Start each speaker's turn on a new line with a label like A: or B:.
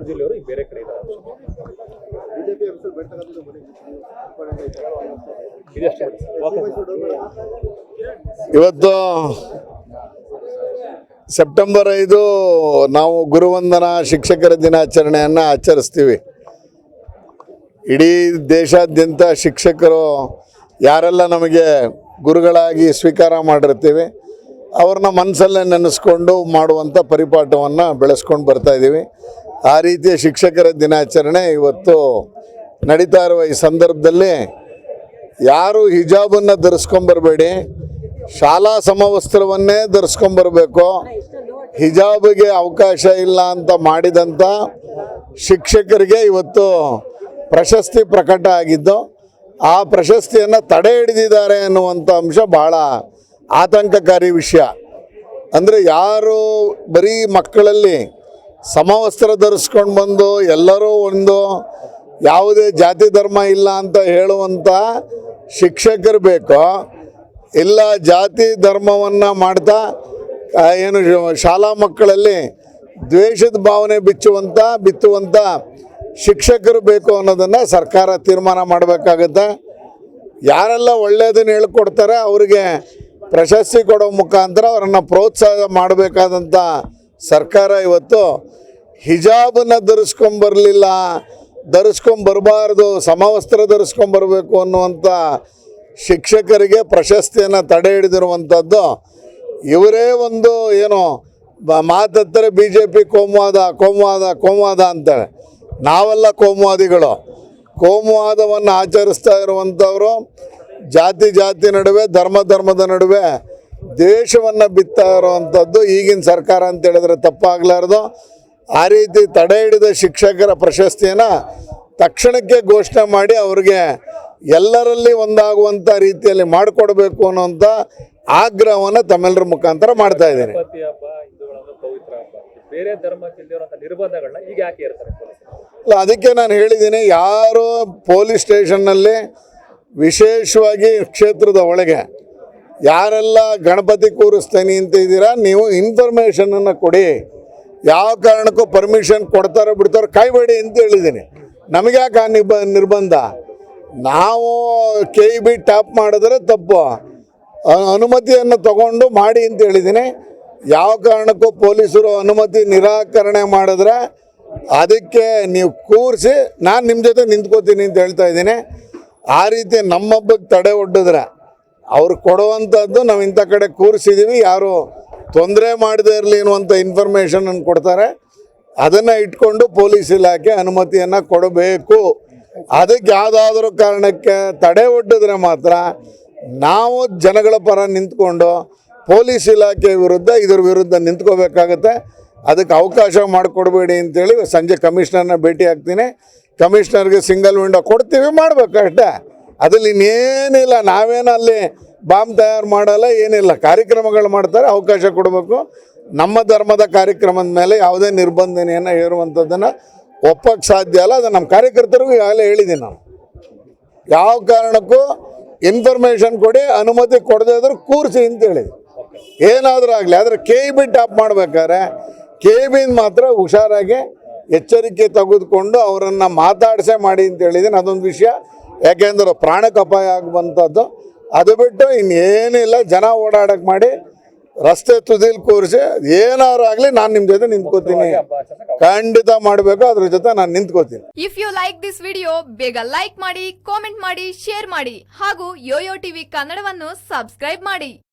A: ಮೈಸೂರು ಜಿಲ್ಲೆಯವರು ಈ ಬೇರೆ ಕಡೆ ಇದ್ದಾರೆ.
B: ಇವತ್ತು ಸೆಪ್ಟೆಂಬರ್ ಐದು ನಾವು ಗುರುವಂದನ ಶಿಕ್ಷಕರ ದಿನಾಚರಣೆಯನ್ನು ಆಚರಿಸ್ತೀವಿ. ಇಡೀ ದೇಶಾದ್ಯಂತ ಶಿಕ್ಷಕರು ಯಾರೆಲ್ಲ ನಮಗೆ ಗುರುಗಳಾಗಿ ಸ್ವೀಕಾರ ಮಾಡಿರ್ತೀವಿ ಅವ್ರನ್ನ ಮನಸ್ಸಲ್ಲೇ ನೆನೆಸ್ಕೊಂಡು ಮಾಡುವಂಥ ಪರಿಪಾಠವನ್ನು ಬೆಳೆಸ್ಕೊಂಡು ಬರ್ತಾ ಇದ್ದೀವಿ ಆ ರೀತಿಯ ಶಿಕ್ಷಕರ ದಿನಾಚರಣೆ ಇವತ್ತು ನಡೀತಾ ಇರುವ ಈ ಸಂದರ್ಭದಲ್ಲಿ ಯಾರು ಹಿಜಾಬನ್ನು ಧರಿಸ್ಕೊಂಬರಬೇಡಿ ಶಾಲಾ ಸಮವಸ್ತ್ರವನ್ನೇ ಧರಿಸ್ಕೊಂಬರ್ಬೇಕು ಹಿಜಾಬ್ಗೆ ಅವಕಾಶ ಇಲ್ಲ ಅಂತ ಮಾಡಿದಂಥ ಶಿಕ್ಷಕರಿಗೆ ಇವತ್ತು ಪ್ರಶಸ್ತಿ ಪ್ರಕಟ ಆಗಿದ್ದು, ಆ ಪ್ರಶಸ್ತಿಯನ್ನು ತಡೆ ಹಿಡಿದಿದ್ದಾರೆ ಅನ್ನುವಂಥ ಅಂಶ ಭಾಳ ಆತಂಕಕಾರಿ ವಿಷಯ. ಅಂದರೆ ಯಾರು ಬರೀ ಮಕ್ಕಳಲ್ಲಿ ಸಮವಸ್ತ್ರ ಧರಿಸ್ಕೊಂಡು ಬಂದು ಎಲ್ಲರೂ ಒಂದು ಯಾವುದೇ ಜಾತಿ ಧರ್ಮ ಇಲ್ಲ ಅಂತ ಹೇಳುವಂಥ ಶಿಕ್ಷಕರು ಬೇಕೋ, ಇಲ್ಲ ಜಾತಿ ಧರ್ಮವನ್ನು ಮಾಡ್ತಾ ಏನು ಶಾಲಾ ಮಕ್ಕಳಲ್ಲಿ ದ್ವೇಷದ ಭಾವನೆ ಬಿಚ್ಚುವಂಥ ಬಿತ್ತುವಂಥ ಶಿಕ್ಷಕರು ಬೇಕು ಅನ್ನೋದನ್ನು ಸರ್ಕಾರ ತೀರ್ಮಾನ ಮಾಡಬೇಕಾಗತ್ತೆ. ಯಾರೆಲ್ಲ ಒಳ್ಳೆಯದನ್ನು ಹೇಳ್ಕೊಡ್ತಾರೆ, ಅವರಿಗೆ ಪ್ರಶಸ್ತಿ ಕೊಡೋ ಮುಖಾಂತರ ಅವರನ್ನು ಪ್ರೋತ್ಸಾಹ ಮಾಡಬೇಕಾದಂಥ ಸರ್ಕಾರ ಇವತ್ತು ಹಿಜಾಬನ್ನು ಧರಿಸ್ಕೊಂಬರಲಿಲ್ಲ. ಧರಿಸ್ಕೊಂಬರ್ಬಾರ್ದು, ಸಮವಸ್ತ್ರ ಧರಿಸ್ಕೊಂಬರ್ಬೇಕು ಅನ್ನುವಂಥ ಶಿಕ್ಷಕರಿಗೆ ಪ್ರಶಸ್ತಿಯನ್ನು ತಡೆ ಹಿಡಿದಿರುವಂಥದ್ದು ಇವರೇ ಒಂದು ಏನು ಮಾತತ್ತರೆ ಬಿ ಜೆ ಪಿ ಕೋಮುವಾದ ಕೋಮುವಾದ ಕೋಮುವಾದ ಅಂತಾರೆ. ನಾವೆಲ್ಲ ಕೋಮುವಾದಿಗಳು. ಕೋಮುವಾದವನ್ನು ಆಚರಿಸ್ತಾ ಇರುವಂಥವರು ಜಾತಿ ಜಾತಿ ನಡುವೆ ಧರ್ಮ ಧರ್ಮದ ನಡುವೆ ದೇಶವನ್ನು ಬಿತ್ತಾ ಇರುವಂಥದ್ದು ಈಗಿನ ಸರ್ಕಾರ ಅಂತ ಹೇಳಿದ್ರೆ ತಪ್ಪಾಗಲಾರ್ದು. ಆ ರೀತಿ ತಡೆ ಹಿಡಿದ ಶಿಕ್ಷಕರ ಪ್ರಶಸ್ತಿಯನ್ನು ತಕ್ಷಣಕ್ಕೆ ಘೋಷಣೆ ಮಾಡಿ ಅವ್ರಿಗೆ ಎಲ್ಲರಲ್ಲಿ ಒಂದಾಗುವಂಥ ರೀತಿಯಲ್ಲಿ ಮಾಡಿಕೊಡ್ಬೇಕು ಅನ್ನೋಂಥ ಆಗ್ರಹವನ್ನು ತಮ್ಮೆಲ್ಲರ ಮುಖಾಂತರ ಮಾಡ್ತಾ ಇದ್ದೀನಿ.
A: ಬೇರೆ ನಿರ್ಬಂಧಗಳನ್ನ ಈಗ ಯಾಕೆ
B: ಅಲ್ಲ ಅದಕ್ಕೆ ನಾನು ಹೇಳಿದ್ದೀನಿ ಯಾರು ಪೊಲೀಸ್ ಸ್ಟೇಷನ್ನಲ್ಲಿ ವಿಶೇಷವಾಗಿ ಕ್ಷೇತ್ರದ ಒಳಗೆ ಯಾರೆಲ್ಲ ಗಣಪತಿ ಕೂರಿಸ್ತೀನಿ ಅಂತ ಇದ್ದೀರಾ, ನೀವು ಇನ್ಫಾರ್ಮೇಷನನ್ನು ಕೊಡಿ. ಯಾವ ಕಾರಣಕ್ಕೂ ಪರ್ಮಿಷನ್ ಕೊಡ್ತಾರೋ ಬಿಡ್ತಾರೋ ಕಾಯ್ಬೇಡಿ ಅಂತ ಹೇಳಿದ್ದೀನಿ. ನಮಗ್ಯಾಕೆ ಆ ನಿಬ ನಿರ್ಬಂಧ? ನಾವು ಕೆ ಇ ಬಿ ಟ್ಯಾಪ್ ಮಾಡಿದ್ರೆ ತಪ್ಪು. ಅನುಮತಿಯನ್ನು ತಗೊಂಡು ಮಾಡಿ ಅಂತ ಹೇಳಿದ್ದೀನಿ. ಯಾವ ಕಾರಣಕ್ಕೂ ಪೊಲೀಸರು ಅನುಮತಿ ನಿರಾಕರಣೆ ಮಾಡಿದ್ರೆ ಅದಕ್ಕೆ ನೀವು ಕೂರಿಸಿ, ನಾನು ನಿಮ್ಮ ಜೊತೆ ನಿಂತ್ಕೋತೀನಿ ಅಂತ ಹೇಳ್ತಾ ಇದ್ದೀನಿ. ಆ ರೀತಿ ನಮ್ಮ ಹಬ್ಬಕ್ಕೆ ತಡೆ ಒಡ್ಡಿದ್ರೆ ಅವ್ರು ಕೊಡುವಂಥದ್ದು ನಾವು ಇಂಥ ಕಡೆ ಕೂರಿಸಿದ್ದೀವಿ ಯಾರು ತೊಂದರೆ ಮಾಡದೇ ಇರಲಿ ಅನ್ನುವಂಥ ಇನ್ಫಾರ್ಮೇಷನನ್ನು ಕೊಡ್ತಾರೆ. ಅದನ್ನು ಇಟ್ಕೊಂಡು ಪೊಲೀಸ್ ಇಲಾಖೆ ಅನುಮತಿಯನ್ನು ಕೊಡಬೇಕು. ಅದಕ್ಕೆ ಯಾವುದಾದ್ರೂ ಕಾರಣಕ್ಕೆ ತಡೆ ಒಡ್ಡಿದ್ರೆ ಮಾತ್ರ ನಾವು ಜನಗಳ ಪರ ನಿಂತ್ಕೊಂಡು ಪೊಲೀಸ್ ಇಲಾಖೆ ವಿರುದ್ಧ ಇದ್ರ ವಿರುದ್ಧ ನಿಂತ್ಕೋಬೇಕಾಗತ್ತೆ. ಅದಕ್ಕೆ ಅವಕಾಶ ಮಾಡಿಕೊಡ್ಬೇಡಿ ಅಂತೇಳಿ ಸಂಜೆ ಕಮಿಷನರ್ನ ಭೇಟಿ ಆಗ್ತೀನಿ. ಕಮಿಷನರ್ಗೆ ಸಿಂಗಲ್ ವಿಂಡೋ ಕೊಡ್ತೀವಿ, ಮಾಡ್ಬೇಕು ಅಷ್ಟೇ. ಅದ್ರಲ್ಲಿ ಇನ್ನೇನಿಲ್ಲ ನಾವೇನು ಅಲ್ಲಿ ಬಾಂಬ್ ತಯಾರು ಮಾಡಲ್ಲ, ಏನಿಲ್ಲ. ಕಾರ್ಯಕ್ರಮಗಳು ಮಾಡ್ತಾರೆ, ಅವಕಾಶ ಕೊಡಬೇಕು. ನಮ್ಮ ಧರ್ಮದ ಕಾರ್ಯಕ್ರಮದ ಮೇಲೆ ಯಾವುದೇ ನಿರ್ಬಂಧನೆಯನ್ನು ಹೇರುವಂಥದ್ದನ್ನು ಒಪ್ಪಕ್ಕೆ ಸಾಧ್ಯ ಅಲ್ಲ. ಅದು ನಮ್ಮ ಕಾರ್ಯಕರ್ತರಿಗೂ ಈಗಾಗಲೇ ಹೇಳಿದ್ದೀನಿ ನಾನು. ಯಾವ ಕಾರಣಕ್ಕೂ ಇನ್ಫಾರ್ಮೇಷನ್ ಕೊಡಿ, ಅನುಮತಿ ಕೊಡದೇ ಇದ್ರೆ ಕೂರಿಸಿ ಅಂತೇಳಿ. ಏನಾದರೂ ಆಗಲಿ, ಆದರೆ ಕೆ ಬಿ ಟಾಪ್ ಮಾಡ್ಬೇಕಾದ್ರೆ ಕೆ ಬಿನ ಮಾತ್ರ ಹುಷಾರಾಗಿ ಎಚ್ಚರಿಕೆ ತೆಗೆದುಕೊಂಡು ಅವರನ್ನು ಮಾತಾಡಿಸೇ ಮಾಡಿ ಅಂತ ಹೇಳಿದ್ದೀನಿ. ಅದೊಂದು ವಿಷಯ. ಯಾಕೆಂದ್ರೆ ಪ್ರಾಣಕ್ಕೆ ಅಪಾಯ ಆಗುವಂಥದ್ದು. ಅದು ಬಿಟ್ಟು ಇನ್ನೇನಿಲ್ಲ. ಜನ ಓಡಾಡಕ್ಕೆ ಮಾಡಿ ರಸ್ತೆ ತುದಿಲಿ ಕೂರಿಸಿ ಏನಾದ್ರು ಆಗಲಿ ನಾನು ನಿಮ್ಮ ಜೊತೆ ನಿಂತ್ಕೋತೀನಿ. ಖಂಡಿತ ಮಾಡಬೇಕು. ಅದ್ರ ಜೊತೆ ನಾನು ನಿಂತ್ಕೋತೀನಿ.
C: If you like this video ಬೇಗ ಲೈಕ್ ಮಾಡಿ ಕಾಮೆಂಟ್ ಮಾಡಿ ಶೇರ್ ಮಾಡಿ. ಹಾಗೂ ಯೋಯೋ ಟಿವಿ ಕನ್ನಡವನ್ನು ಸಬ್ಸ್ಕ್ರೈಬ್ ಮಾಡಿ.